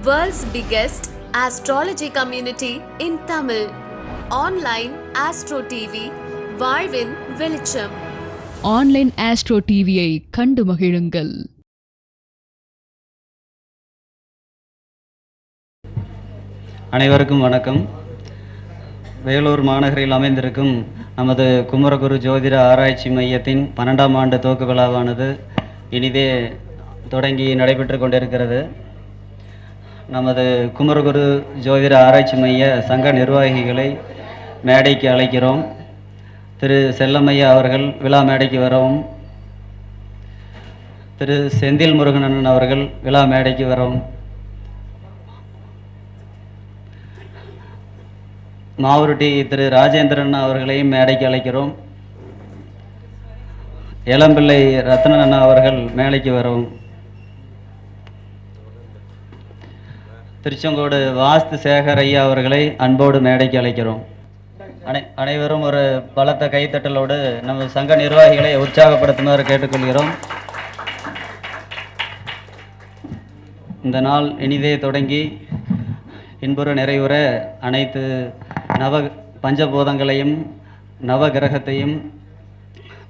World's biggest astrology community in Tamil. Online Astro TV, வாழ்வின் வெளிச்சம் online astro டிவியை கண்டு மகிழுங்கள். அனைவருக்கும் வணக்கம். வேலூர் மாநகரில் அமைந்திருக்கும் நமது குமரகுரு ஜோதிட ஆராய்ச்சி மையத்தின் பன்னெண்டாம் ஆண்டு துவக்க விழாவானது இனிதே தொடங்கி நடைபெற்று கொண்டிருக்கிறது. நமது குமரகுரு ஜோதிட ஆராய்ச்சி மைய சங்க நிர்வாகிகளை மேடைக்கு அழைக்கிறோம். திரு செல்லமையா அவர்கள் விழா மேடைக்கு வரவும் திரு செந்தில் முருகனன் அவர்கள் விழா மேடைக்கு வரவும் மாவருட்டி திரு ராஜேந்திரன் அவர்களையும் மேடைக்கு அழைக்கிறோம். இளம்பிள்ளை ரத்னன் அண்ணா அவர்கள் மேடைக்கு வரவும். திருச்செங்கோடு வாஸ்து சேகர் ஐயா அவர்களை அன்போடு மேடைக்கு அழைக்கிறோம். அனை அனைவரும் ஒரு பலத்த கைத்தட்டலோடு நம்ம சங்க நிர்வாகிகளை உற்சாகப்படுத்துமாறு கேட்டுக்கொள்கிறோம். இந்த நாள் இனிதே தொடங்கி இன்புற நிறைவுற அனைத்து நவ பஞ்சபூதங்களையும் நவ கிரகத்தையும்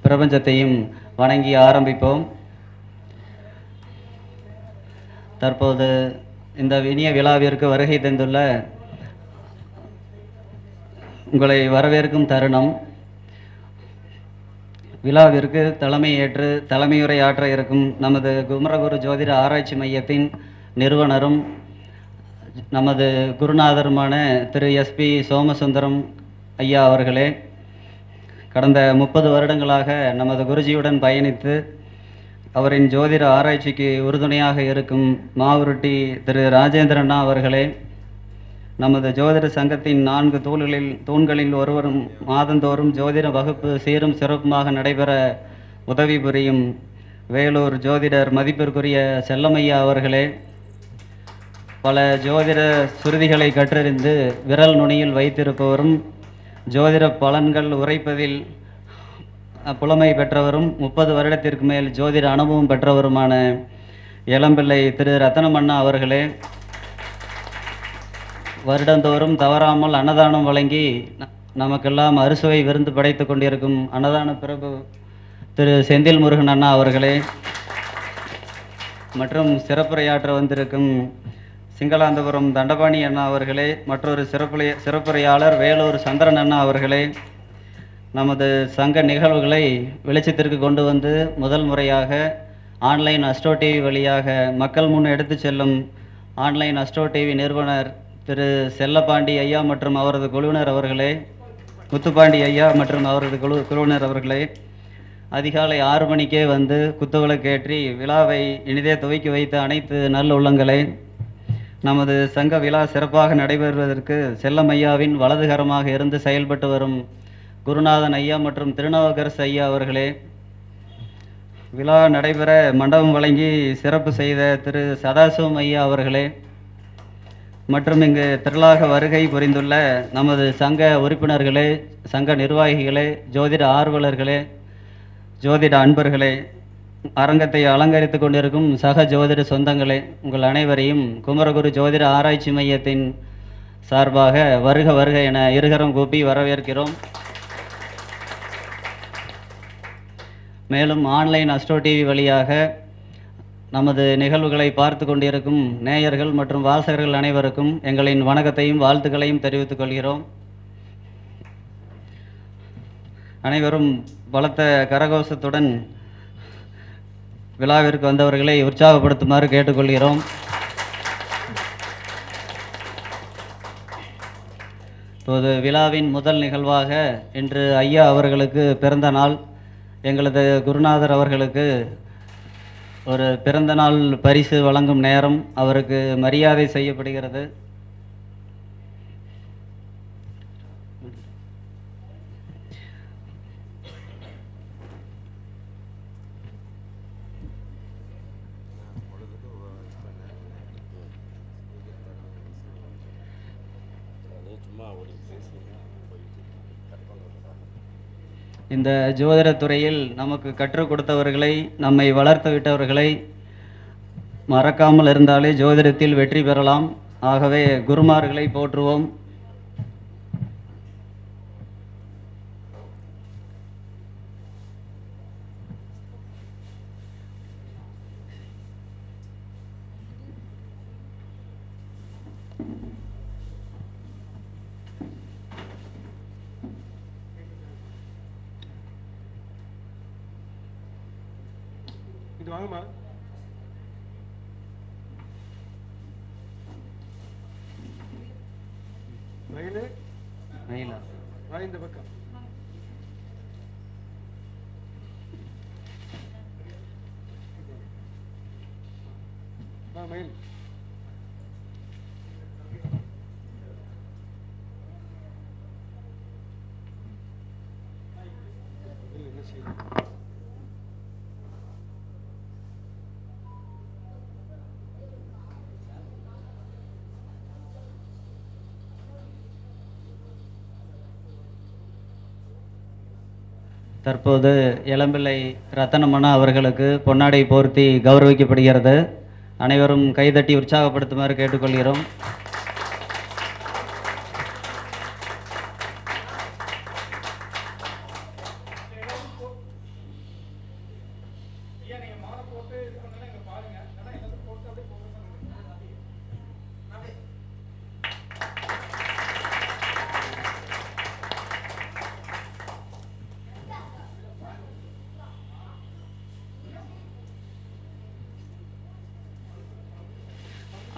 பிரபஞ்சத்தையும் வணங்கி ஆரம்பிப்போம். தற்போது இந்த இனிய விழாவிற்கு வருகை தந்துள்ள உங்களை வரவேற்கும் தருணம் விழாவிற்கு தலைமை ஏற்று தலைமையுரை ஆற்ற இருக்கும் நமது குமரகுரு ஜோதிட ஆராய்ச்சி மையத்தின் நிறுவனரும் நமது குருநாதருமான திரு எஸ்பி சோமசுந்தரம் ஐயா அவர்களே கடந்த முப்பது வருடங்களாக நமது குருஜியுடன் பயணித்து அவரின் ஜோதிட ஆராய்ச்சிக்கு உறுதுணையாக இருக்கும் மாவுருட்டி திரு ராஜேந்திரண்ணா அவர்களே நமது ஜோதிட சங்கத்தின் நான்கு தூள்களில் தூண்களில் ஒருவரும் மாதந்தோறும் ஜோதிட வகுப்பு சீரும் சிறப்புமாக நடைபெற உதவி புரியும் வேலூர் ஜோதிடர் மதிப்பிற்குரிய செல்லமையா அவர்களே பல ஜோதிட சுருதிகளை கற்றறிந்து விரல் நுனியில் வைத்திருப்பவரும் ஜோதிட பலன்கள் உரைப்பதில் புலமை பெற்றவரும் முப்பது வருடத்திற்கு மேல் ஜோதிட அனுபவம் பெற்றவருமான இளம்பிள்ளை திரு ரத்தனமண்ணா அவர்களே வருடந்தோறும் தவறாமல் அன்னதானம் வழங்கி ந- நமக்கெல்லாம் அறுசுவை விருந்து படைத்து கொண்டிருக்கும் அன்னதான பிரபு திரு செந்தில் முருகன் அண்ணா அவர்களே மற்றும் சிறப்புரையாற்ற வந்திருக்கும் சிங்களாந்தபுரம் தண்டபாணி அண்ணா அவர்களே மற்றொரு சிறப்புரை சிறப்புரையாளர் வேலூர் சந்திரன் அண்ணா அவர்களே நமது சங்க நிகழ்வுகளை வெளிச்சத்திற்கு கொண்டு வந்து முதல் முறையாக ஆன்லைன் அஸ்ட்ரோ டிவி வழியாக மக்கள் முன் எடுத்துச் செல்லும் ஆன்லைன் அஸ்ட்ரோ டிவி நிறுவனர் திரு செல்லப்பாண்டி ஐயா மற்றும் அவரது குழுவினர் அவர்களே குத்துப்பாண்டி ஐயா மற்றும் அவரது குழு குழுவினர் அவர்களே அதிகாலை ஆறு மணிக்கே வந்து குத்துவிளக்கேற்றி விழாவை இனிதே துவக்கி வைத்த அனைத்து நல்லுள்ளங்களே நமது சங்க விழா சிறப்பாக நடைபெறுவதற்கு செல்லம் ஐயாவின் வலதுகரமாக இருந்து செயல்பட்டு வரும் குருநாதன் ஐயா மற்றும் திருநாவுக்கரசு ஐயா அவர்களே விழா நடைபெற மண்டபம் வழங்கி சிறப்பு செய்த திரு சதாசிவம் ஐயா அவர்களே மற்றும் இங்கு திரளாக வருகை புரிந்துள்ள நமது சங்க உறுப்பினர்களே சங்க நிர்வாகிகளே ஜோதிட ஆர்வலர்களே ஜோதிட அன்பர்களே அரங்கத்தை அலங்கரித்து கொண்டிருக்கும் சக ஜோதிட சொந்தங்களே உங்கள் அனைவரையும் குமரகுரு ஜோதிட ஆராய்ச்சி மையத்தின் சார்பாக வருக வருக என இருகரம் கூப்பி வரவேற்கிறோம். மேலும் ஆன்லைன் அஸ்ட்ரோ டிவி வழியாக நமது நிகழ்வுகளை பார்த்து கொண்டிருக்கும் நேயர்கள் மற்றும் வாசகர்கள் அனைவருக்கும் எங்களின் வணக்கத்தையும் வாழ்த்துக்களையும் தெரிவித்துக் கொள்கிறோம். அனைவரும் பலத்த கரகோஷத்துடன் விழாவிற்கு வந்தவர்களை உற்சாகப்படுத்துமாறு கேட்டுக்கொள்கிறோம். இப்போது விழாவின் முதல் நிகழ்வாக இன்று ஐயா அவர்களுக்கு பிறந்த நாள். எங்களது குருநாதர் அவர்களுக்கு ஒரு பிறந்த நாள் பரிசு வழங்கும் நேரம் அவருக்கு மரியாதை செய்யப்படுகிறது. இந்த ஜோதிட துறையில் நமக்கு கற்றுக் கொடுத்தவர்களை நம்மை வளர்த்து விட்டவர்களை மறக்காமல் இருந்தாலே ஜோதிடத்தில் வெற்றி பெறலாம். ஆகவே குருமார்களை போற்றுவோம். இது வாங்கம்மா. மயில் மயிலா. வா இந்த பக்கம். வா மயில். தற்போது இளம்பிள்ளை ரத்தனமணா அவர்களுக்கு பொன்னாடை போர்த்தி கௌரவிக்கப்படுகிறது. அனைவரும் கைதட்டி உற்சாகப்படுத்துமாறு கேட்டுக்கொள்கிறோம்.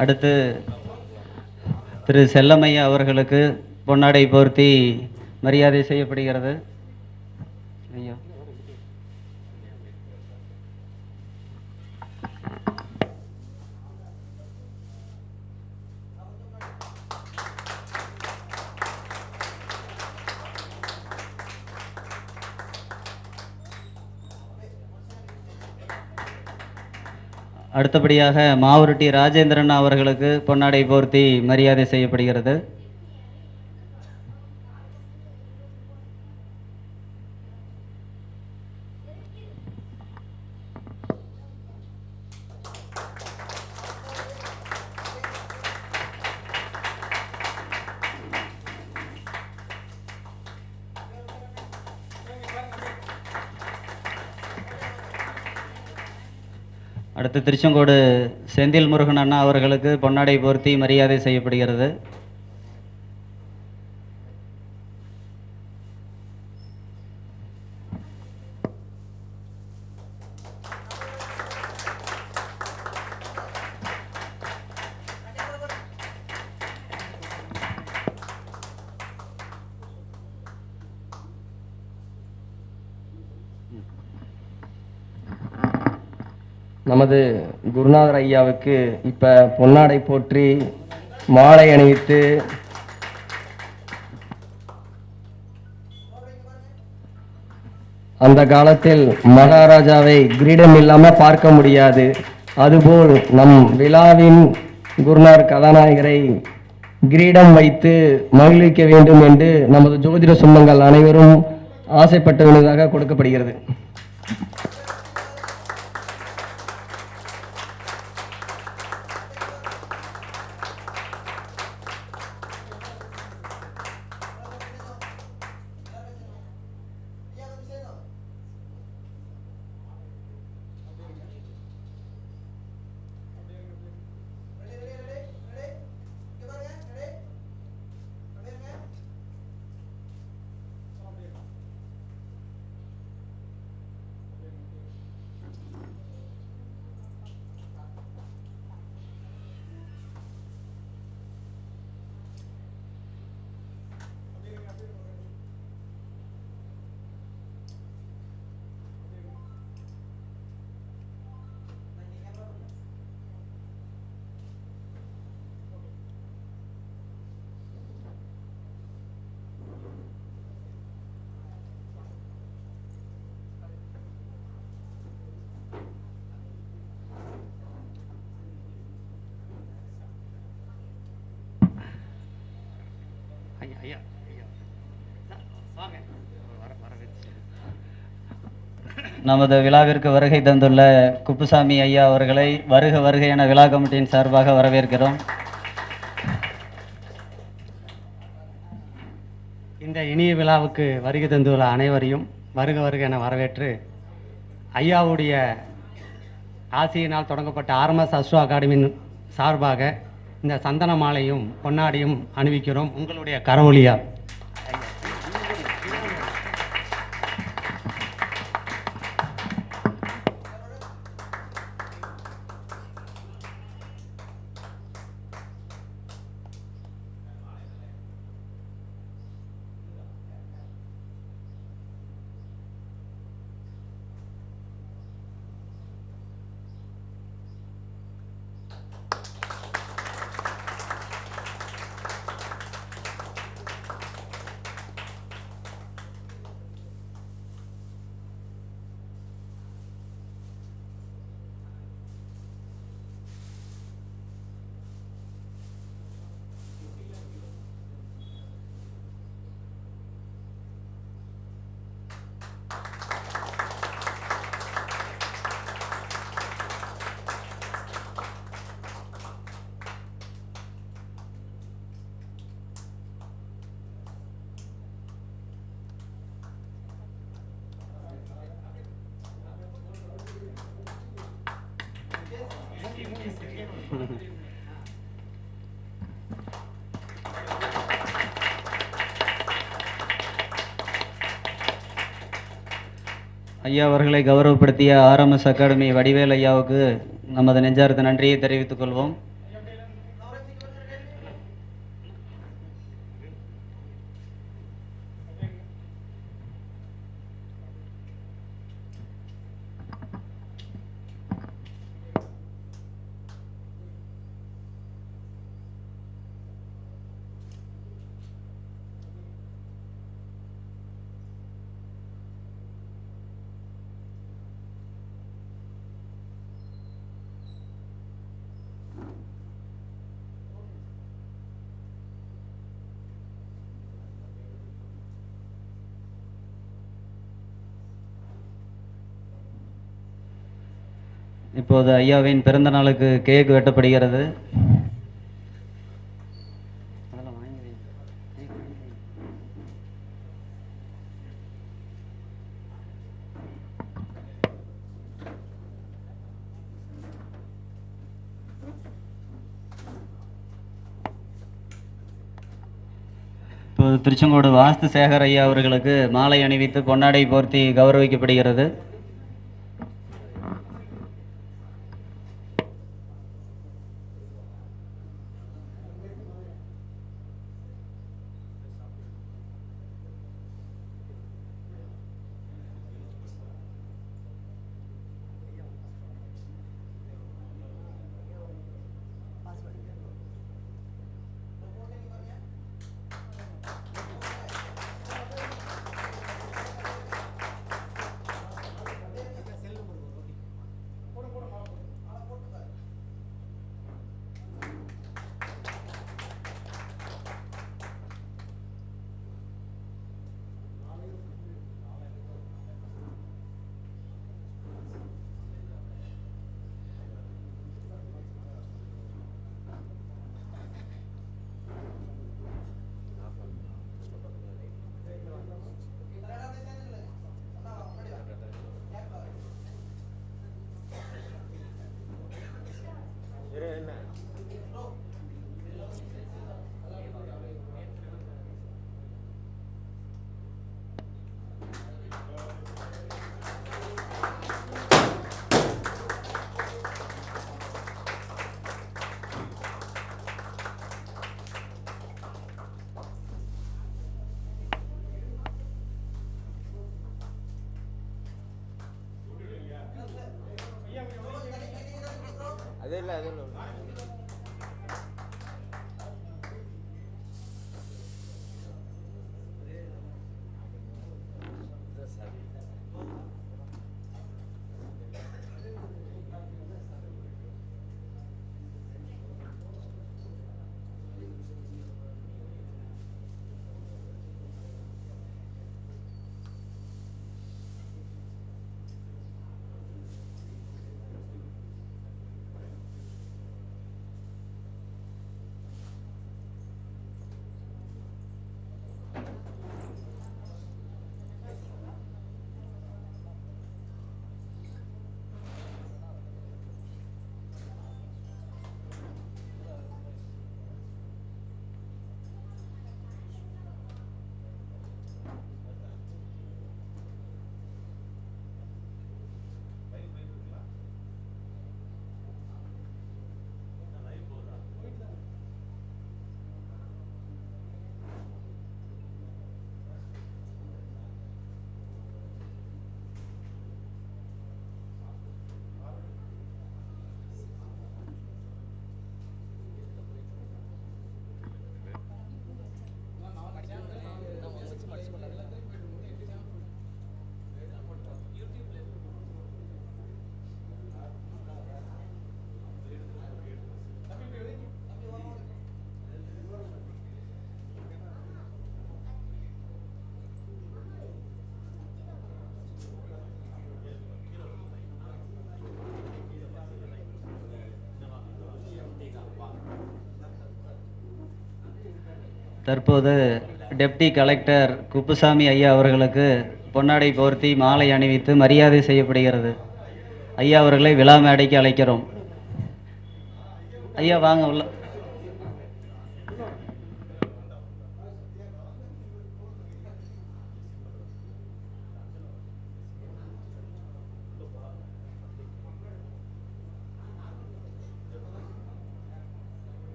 அடுத்து திரு செல்லமையா அவர்களுக்கு பொன்னாடை போர்த்தி மரியாதை செய்யப்படுகிறது. ஐயா. அடுத்தபடியாக மாவருட்டி ராஜேந்திரன் அவர்களுக்கு பொன்னாடை போர்த்தி மரியாதை செய்யப்படுகிறது. அடுத்து திருச்செங்கோடு செந்தில் முருகன் அண்ணா அவர்களுக்கு பொன்னாடை போர்த்தி மரியாதை செய்யப்படுகிறது. நமது குருநாதர் ஐயாவுக்கு இப்போ பொன்னாடை போற்றி மாலை அணிவித்து அந்த காலத்தில் மகாராஜாவை கிரீடம் இல்லாமல் பார்க்க முடியாது. அதுபோல் நம் விழாவின் குருநார் கதாநாயகரை கிரீடம் வைத்து மகிழ்விக்க வேண்டும் என்று நமது ஜோதிட சொந்தங்கள் அனைவரும் ஆசைப்பட்டுள்ளதாக கொடுக்கப்படுகிறது. நமது விழாவிற்கு வருகை தந்துள்ள குப்புசாமி ஐயா அவர்களை வருக வருக என விழா கமிட்டியின் சார்பாக வரவேற்கிறோம். இந்த இனிய விழாவுக்கு வருகை தந்துள்ள அனைவரையும் வருக வருக என வரவேற்று ஐயாவுடைய ஆசியினால் தொடங்கப்பட்ட ஆர்எம்எஸ் அஸ்ரோ அகாடமியின் சார்பாக இந்த சந்தன மாலையும் பொன்னாடியும் அணிவிக்கிறோம். உங்களுடைய கரவொழியா ஐயா அவர்களை கௌரவப்படுத்திய ஆர்எம்எஸ் அகாடமி வடிவேல் ஐயாவுக்கு நமது நெஞ்சார்த்த நன்றியை தெரிவித்துக் கொள்வோம். இப்போது ஐயாவின் பிறந்த நாளுக்கு கேக் வெட்டப்படுகிறது. திருச்செங்கோடு வாஸ்து சேகர் ஐயா அவர்களுக்கு மாலை அணிவித்து பொன்னாடை போர்த்தி கௌரவிக்கப்படுகிறது. Adela, adela. தற்போது டெப்டி கலெக்டர் குப்புசாமி ஐயா அவர்களுக்கு பொன்னாடை போர்த்தி மாலை அணிவித்து மரியாதை செய்யப்படுகிறது. ஐயா அவர்களை விழா மேடைக்கு அழைக்கிறோம். ஐயா வாங்க உள்ள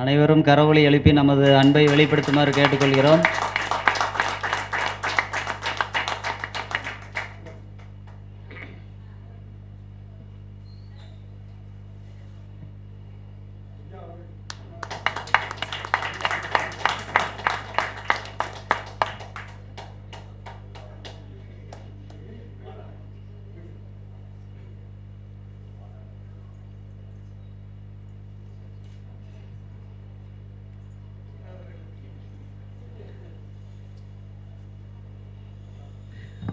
அனைவரும் கரவொலி எழுப்பி நமது அன்பை வெளிப்படுத்துமாறு கேட்டுக்கொள்கிறோம்.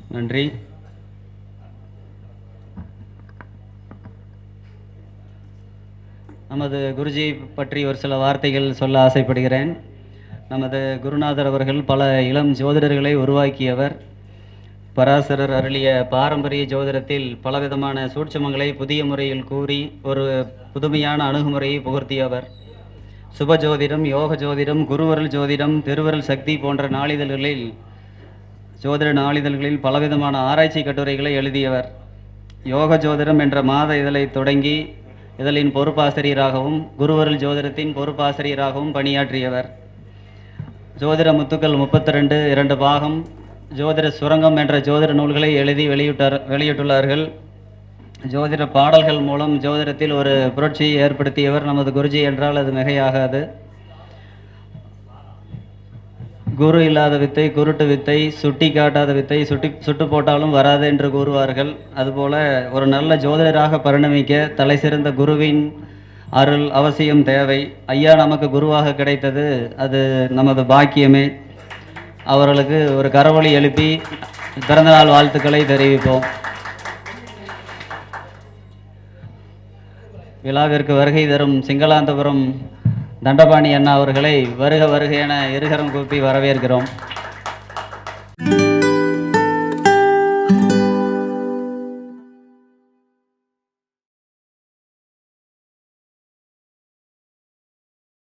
நன்றி. நமது குருஜி பற்றி ஒரு சில வார்த்தைகள் சொல்ல ஆசைப்படுகிறேன். நமது குருநாதர் அவர்கள் பல இளம் ஜோதிடர்களை உருவாக்கியவர். பராசரர் அருளிய பாரம்பரிய ஜோதிடத்தில் பலவிதமான சூட்சமங்களை புதிய முறையில் கூறி ஒரு புதுமையான அணுகுமுறையை புகழ்த்தியவர் சுப ஜோதிடம் யோக ஜோதிடம் குருவருள் ஜோதிடம் திருவருள் சக்தி போன்ற நாளிதழ்களில் ஜோதிட நாளிதழ்களில் பலவிதமான ஆராய்ச்சி கட்டுரைகளை எழுதியவர். யோக ஜோதிடம் என்ற மாத இதழை தொடங்கி இதழின் பொறுப்பாசிரியராகவும் குருவருள் ஜோதிடத்தின் பொறுப்பாசிரியராகவும் பணியாற்றியவர். ஜோதிட முத்துக்கள் முப்பத்தி ரெண்டு இரண்டு பாகம் ஜோதிட சுரங்கம் என்ற ஜோதிட நூல்களை எழுதி வெளியிட்டார் வெளியிட்டுள்ளார்கள். ஜோதிட பாடல்கள் மூலம் ஜோதிடத்தில் ஒரு புரட்சியை ஏற்படுத்தியவர் நமது குருஜி என்றால் அது மிகையாகாது. குரு இல்லாத வித்தை குருட்டு வித்தை சுட்டி காட்டாத வித்தை சுட்டி சுட்டு போட்டாலும் வராது என்று கூறுவார்கள். அதுபோல ஒரு நல்ல ஜோதிடராக பரிணமிக்க தலை சிறந்த குருவின் அருள் அவசியம் தேவை. ஐயா நமக்கு குருவாக கிடைத்தது. அது நமது பாக்கியமே. அவர்களுக்கு ஒரு கரவொலி எழுப்பி பிறந்தநாள் வாழ்த்துக்களை தெரிவிப்போம். விழாவிற்கு வருகை தரும் சிங்களாந்தபுரம் தண்டபாணி அண்ணா அவர்களை வருக வருக என இருகரம் கூப்பி வரவேற்கிறோம்.